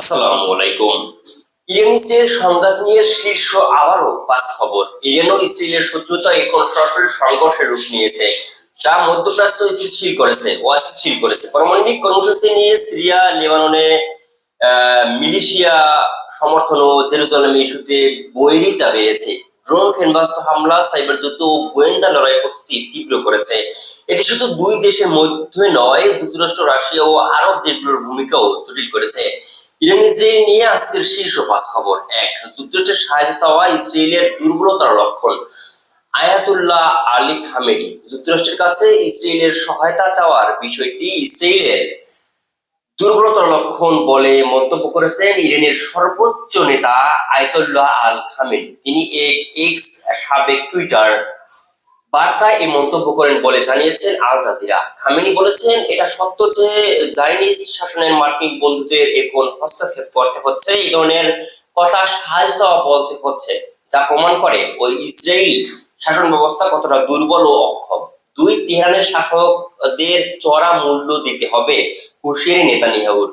আসসালামু আলাইকুম। সংঘাত নিয়ে শীর্ষ আবারও পাঁচ খবর। ইরান ও ইসরায়েলের শত্রুতা এখন সরাসরি রূপ নিয়েছে, যা মধ্যপ্রাচ্য স্থিতিশীল করেছে অস্থিতিশীল করেছে। পারমাণবিক কর্মসূচি নিয়ে সিরিয়া, লেবাননে মিলিশিয়া সমর্থন ও জেরুজালেম ইস্যুতে বৈরিতা বেড়েছে। ড্রোন ক্ষেপণাস্ত্র হামলা সাইবার যুদ্ধ ও গোয়েন্দা লড়াই পরিস্থিতি তীব্র করেছে। এটি শুধু দুই দেশের মধ্যে নয়, যুক্তরাষ্ট্র, রাশিয়া ও আরব দেশগুলোর ভূমিকাও জটিল করেছে। ইরান ইসরায়েল নিয়ে আজকের শীর্ষ পাঁচ খবর। এক যুক্তরাষ্ট্রের সাহায্য ইসরায়েলের দুর্বলতার লক্ষণ। আয়াতুল্লাহ আলী খামেনি, যুক্তরাষ্ট্রের কাছে ইসরায়েলের সহায়তা চাওয়ার বিষয়টি ইসরায়েলের দুর্বলতার লক্ষণ বলে মন্তব্য করেছেন ইরানের সর্বোচ্চ নেতা আয়তুল্লাহ আল খামেনি। তিনি এক এক্স সাবেক টুইটার বার্তায় এই মন্তব্য করেন বলে জানিয়েছেন আল জাজিরা। খামেনি বলেছেন, এটা সত্য যে জাইনিস্ট শাসনের মার্কিন বন্ধুদের এখন হস্তক্ষেপ করতে হচ্ছে, এই ধরনের কথা সাহায্য দেওয়া বলতে হচ্ছে, যা প্রমাণ করে ওই ইসরায়েল শাসন ব্যবস্থা কতটা দুর্বল ও অক্ষম। দুই তেহরানের শাসকদের চড়া মূল্য দিতে হবে হুশিয়ারি নেতানিয়াহুর।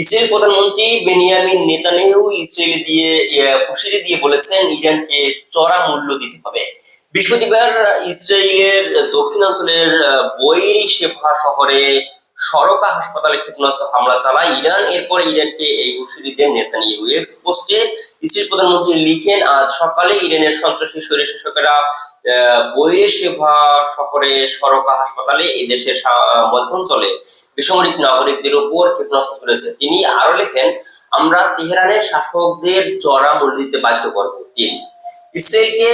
ইসরায়েল প্রধানমন্ত্রী বেনিয়ামিন নেতানিয়াহু ইসরায়েল দিয়ে হুঁশিয়ারি দিয়ে বলেছেন, ইরানকে চড়া মূল্য দিতে হবে। বৃহস্পতিবার ইসরায়েলের দক্ষিণাঞ্চলের বৈরি শেফা শহরে সরকা হাসপাতালে ক্ষেপণাস্ত্র হামলা চালায় ইরান। এরপর ইরানকে এই হুঁশিয়ারি দেন নেতানিয়াহু এক্স পোস্টে ইসরায়েল প্রধানমন্ত্রী লিখেন, আজ সকালে ইরানের সন্ত্রাসী শরীর শাসকেরা বৈরি শেফা শহরে সরকা হাসপাতালে এই দেশের মধ্যাঞ্চলে বেসামরিক নাগরিকদের উপর ক্ষেপণাস্ত্র ছুড়েছে। তিনি আরও লেখেন, আমরা তেহরানের শাসকদের চড়া মূল্য দিতে বাধ্য করব। তিন ইসরায়েলকে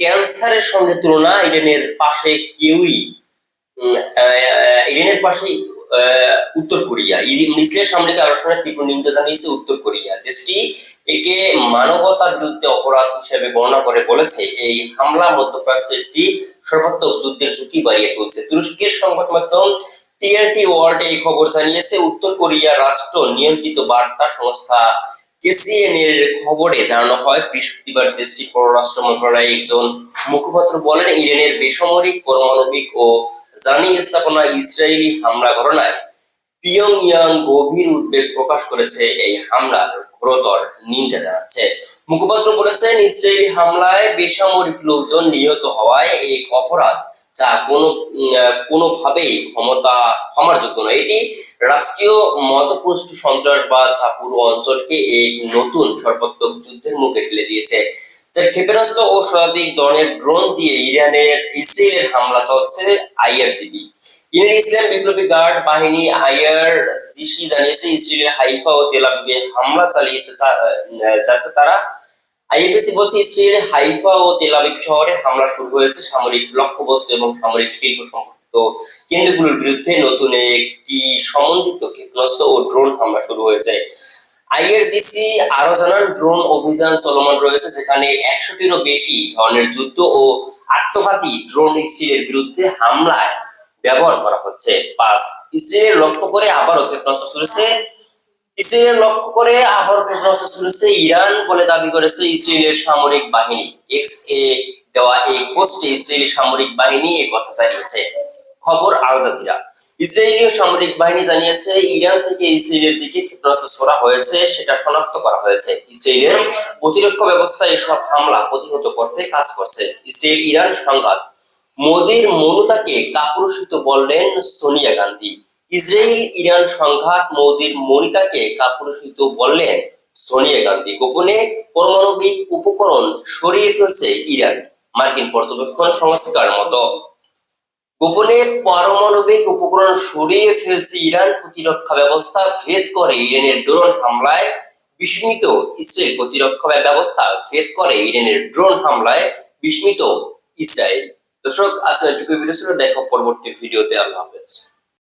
ক্যান্সারের সঙ্গে তুলনা ইরানের পাশে কেউই ইরানের পাশে উত্তর কোরিয়া। সামরিক আলোচনায় তীব্র নিন্দা জানিয়েছে উত্তর কোরিয়া। দেশটি একে মানবতার বিরুদ্ধে অপরাধ হিসেবে বর্ণনা করে বলেছে। এই হামলা মধ্যপ্রাচ্যে একটি সর্বাত্মক যুদ্ধের ঝুঁকি বাড়িয়ে তুলছে। তুরস্কের সংবাদ মাধ্যম টিআরটি ওয়ার্ল্ড এই খবর জানিয়েছে, উত্তর কোরিয়া রাষ্ট্র নিয়ন্ত্রিত বার্তা সংস্থা কেসিএন খবরে জানানো হয়, বৃহস্পতিবার দেশটির পররাষ্ট্র মন্ত্রণালয়ের একজন মুখপাত্র বলেন, ইরানের বেসামরিক, পারমাণবিক ও স্থাপনা ইসরায়েলি হামলা ঘটনায় পিয়ংইয়াং গভীর উদ্বেগ প্রকাশ করেছে এই হামলার ঘোরতর নিন্দা জানাচ্ছে। মুখপাত্র বলেছেন, ইসরায়েলি হামলায় বেসামরিক লোকজন নিহত হওয়ায় এক অপরাধ যা কোনো কোনোভাবেই ক্ষমতা, ক্ষমার যোগ্য নয়। এটি রাষ্ট্রীয় মতপুষ্ট সন্ত্রাসবাদ যা পুরো অঞ্চলকে এক নতুন সর্বাত্মক যুদ্ধের মুখে ঠেলে দিয়েছে যার ক্ষেপণাস্ত্র ও শতাধিক ড্রোন দিয়ে ইরানের ইসরায়েলের হামলা চলছে আইআরজিবি। ইরান ইসলাম বিপ্লবী গার্ড বাহিনী আইআর জিসি জানিয়েছে, ইসরায়েলের হাইফা ও তেলাবিবে হামলা চালিয়েছে যাচ্ছে তারা আইএপিসি বলছে ইসরায়েলের হাইফা ও শহরে হামলা শুরু হয়েছে সামরিক লক্ষ্যবস্তু এবং সামরিক শিল্প সম্পর্কিত কেন্দ্রগুলোর বিরুদ্ধে নতুন একটি সমন্বিত ক্ষেপণাস্ত্র ও ড্রোন হামলা শুরু হয়েছে। আইআরজিসি আরও জানান, ড্রোন অভিযান চলমান রয়েছে যেখানে একশোটিরও বেশি ধরনের যুদ্ধ ও আত্মঘাতী ড্রোন ইসরায়েলের বিরুদ্ধে হামলায় ব্যবহার করা হচ্ছে। পাঁচ ইসরায়েলের লক্ষ্য করে আবারও ক্ষেপণাস্ত্র ইসরায়েলের লক্ষ্য করে আবার ক্ষেপণাস্ত্র ছুড়েছে ইরান বলে দাবি করেছে ইসরায়েলের সামরিক বাহিনী। এক্স এ দেওয়া এই পোস্টে ইসরায়েলি সামরিক বাহিনী এই কথা জানিয়েছে। খবর আল জাজিরা। ইসরায়েলি সামরিক বাহিনী জানিয়েছে, ইরান থেকে ইসরায়েলের দিকে ক্ষেপণাস্ত্র ছোড়া হয়েছে, সেটা শনাক্ত করা হয়েছে। ইসরায়েলের প্রতিরক্ষা ব্যবস্থা এসব হামলা প্রতিহত করতে কাজ করছে। ইসরায়েল ইরান সংঘাত। মোদির মনুতাকে কাপুরুষিত বললেন সোনিয়া গান্ধী। ইসরায়েল ইরান সংঘাত মোদির মনিতাকে কাপুরুষিত বললেন সোনিয়া গান্ধী। গোপনে পারমাণবিক উপকরণ সরিয়ে ফেলছে ইরান। মার্কিন পর্যবেক্ষণ সংস্কার মতো। গোপনে পারমাণবিক উপকরণ সরিয়ে ফেলছে ইরান প্রতিরক্ষা ব্যবস্থা। ভেদ করে ইরানের ড্রোন হামলায় বিস্মিত ইসরায়েল প্রতিরক্ষা ব্যবস্থা। ভেদ করে ইরানের ড্রোন হামলায় বিস্মিত ইসরায়েল। দর্শক আজকে ভিডিও ছিল। দেখো পরবর্তী ভিডিওতে। আল্লাহ হাফেজ।